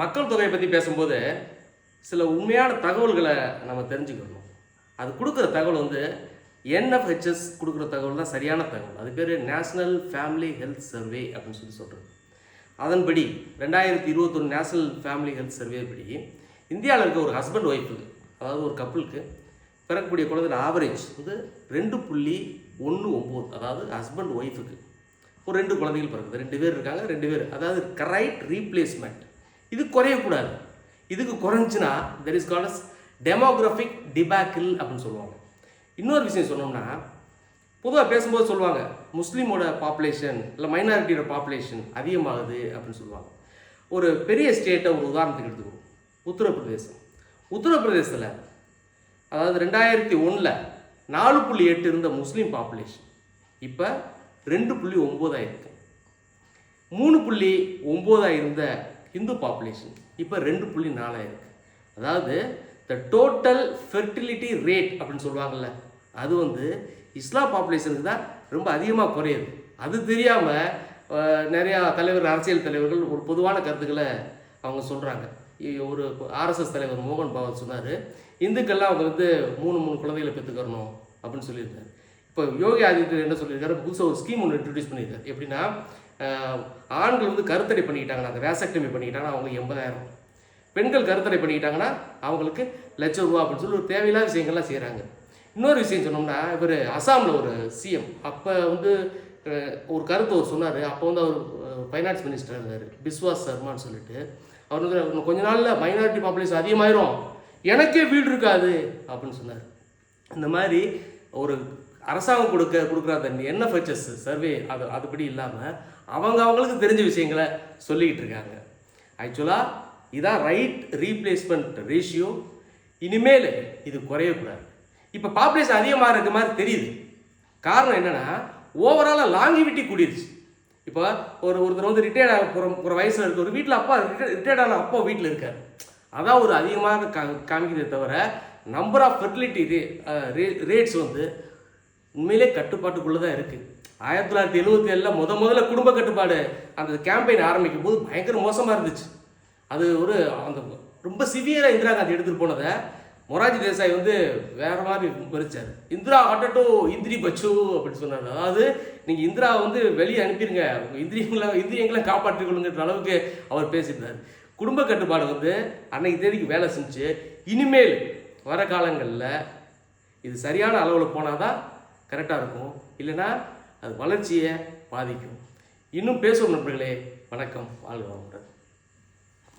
மக்கள் தொகையை பற்றி பேசும்போது சில உண்மையான தகவல்களை நம்ம தெரிஞ்சுக்கணும். அது கொடுக்குற தகவல் வந்து என்எஃப்ஹெச்எஸ் கொடுக்குற தகவல் தான் சரியான தகவல். அது பேர் நேஷ்னல் ஃபேமிலி ஹெல்த் சர்வே அப்படின்னு சொல்லி சொல்கிறது அதன்படி ரெண்டாயிரத்தி இருபத்தொன்று நேஷ்னல் ஃபேமிலி ஹெல்த் சர்வே படி இந்தியாவில் இருக்க ஒரு ஹஸ்பண்ட் ஒய்ஃபு அதாவது ஒரு கப்பலுக்கு பிறக்கக்கூடிய குழந்தை ஆவரேஜ் வந்து ரெண்டு புள்ளி ஒன்று ஒம்பது அதாவது ஹஸ்பண்ட் ஒய்ஃபுக்கு ஒரு ரெண்டு குழந்தைகள் பிறகுது ரெண்டு பேர் இருக்காங்க ரெண்டு பேர். அதாவது கரைட் ரீப்ளேஸ்மெண்ட் இது குறையக்கூடாது. இதுக்கு குறைஞ்சுன்னா there is called demographic debacle அப்படின்னு சொல்லுவாங்க. இன்னொரு விஷயம் சொன்னோம்னா பொதுவாக பேசும்போது சொல்லுவாங்க முஸ்லீமோட பாப்புலேஷன் இல்லை மைனாரிட்டியோட பாப்புலேஷன் அதிகமாகுது அப்படின்னு சொல்லுவாங்க. ஒரு பெரிய ஸ்டேட்டை ஒரு உதாரணத்துக்கு எடுத்துக்கோ. உத்தரப்பிரதேசம். உத்தரப்பிரதேசத்தில் அதாவது ரெண்டாயிரத்தி ஒன்றில் நாலு புள்ளி எட்டு இருந்த முஸ்லீம் பாப்புலேஷன் இப்போ ரெண்டு புள்ளி ஒம்போதாயிருக்கு மூணு புள்ளி ஒம்போதாக இருந்த ஹிந்து பாப்புலேஷன் இப்போ ரெண்டு புள்ளி நாலாயிருக்கு அதாவது த டோட்டல் ஃபெர்டிலிட்டி ரேட் அப்படின்னு சொல்லுவாங்கள்ல அது வந்து இஸ்லாம் பாப்புலேஷனுக்கு தான் ரொம்ப அதிகமாக குறையுது. அது தெரியாமல் நிறையா தலைவர் அரசியல் தலைவர்கள் ஒரு பொதுவான கருத்துக்களை அவங்க சொல்கிறாங்க ஒரு ஆர்எஸ்எஸ் தலைவர் மோகன் பகவத் சொன்னார் இந்துக்கள்லாம் அவங்க வந்து மூணு மூணு குழந்தைகளை பெற்றுக்கறணும் அப்படின்னு சொல்லியிருக்காரு. இப்போ யோகி ஆதித்யர் என்ன சொல்லியிருக்காரு? புதுசாக ஒரு ஸ்கீம் ஒன்று இன்ட்ரடியூஸ் பண்ணியிருக்காரு. எப்படின்னா ஆண்கள் வந்து கருத்தடை பண்ணிக்கிட்டாங்கன்னா அந்த வேசக்டமி பண்ணிக்கிட்டாங்கன்னா அவங்க எண்பதாயிரம். பெண்கள் கருத்தடை பண்ணிக்கிட்டாங்கன்னா அவங்களுக்கு லட்சம் ரூபா அப்படின்னு சொல்லி ஒரு தேவையில்லாத விஷயங்கள்லாம் செய்கிறாங்க இன்னொரு விஷயம் சொன்னோம்னா இவர் அசாமில் ஒரு சிஎம் அப்போ வந்து ஒரு கருத்து அவர் சொன்னார். அப்போ வந்து அவர் ஃபைனான்ஸ் மினிஸ்டர் இருந்தார் பிஸ்வாஸ் சர்மான்னு சொல்லிட்டு. அவர் வந்து கொஞ்ச நாளில் மைனாரிட்டி பாப்புலேஷன் அதிகமாயிரும். எனக்கே வீடு இருக்காது. அப்படின்னு சொன்னார். இந்த மாதிரி ஒரு அரசாங்கம் கொடுக்க கொடுக்குற அந்த என்எஃப்ஹெச்எஸ் சர்வே அது அதுபடி இல்லாமல் அவங்க அவங்களுக்கு தெரிஞ்ச விஷயங்களை சொல்லிக்கிட்டு இருக்காங்க. ஆக்சுவலாக இதான் ரைட் ரீப்ளேஸ்மெண்ட் ரேஷியோ இனிமேல் இது குறையக்கூடாது. இப்போ பாப்புலேஷன் அதிகமாக இருக்க மாதிரி தெரியுது. காரணம் என்னென்னா ஓவராலாக லாங்கிவிட்டி கூடிருச்சு. இப்போ ஒரு ஒருத்தர் வந்து ரிட்டையர்ட் ஆக போகிற ஒரு வயசில் இருக்க ஒரு வீட்டில் அப்பா ரிட்டையர்ட் ஆன அப்பா வீட்டில் இருக்கார். அதான் ஒரு அதிகமாக கா காமிக்கிறதே தவிர நம்பர் ஆஃப் ஃபெர்டிலிட்டி ரேட்ஸ் வந்து உண்மையிலே கட்டுப்பாட்டுக்குள்ளே தான் இருக்குது ஆயிரத்தி தொள்ளாயிரத்தி எழுபத்தி ஏழில் முத முதல்ல குடும்ப கட்டுப்பாடு அந்த கேம்பெயின் ஆரம்பிக்கும் போது பயங்கர மோசமாக இருந்துச்சு. அது ஒரு அந்த ரொம்ப சிவியராக இந்திரா காந்தி எடுத்துகிட்டு போனதை மொராஜி தேசாய் வந்து வேற மாதிரி மறிச்சார் இந்திரா ஹட்டட்டோ இந்திரி பச்சு அப்படின்னு சொன்னார். அதாவது நீங்கள் இந்திரா வந்து வெளியே அனுப்பிடுங்க உங்கள் இந்திரியங்களை இந்திரியங்களை காப்பாற்றிக் கொள்ளுங்கிற அளவுக்கு அவர் பேசியிருந்தார். குடும்ப கட்டுப்பாடு வந்து அன்னைக்கு தேதிக்கு வேலை செஞ்சு இனிமேல் வர காலங்களில் இது சரியான அளவில் போனால் தான் கரெக்டாக இருக்கும். இல்லைன்னா அது வளர்ச்சியை பாதிக்கும். இன்னும் பேசுவோம் நண்பர்களே. வணக்கம். வாழ்க வளமுடன்.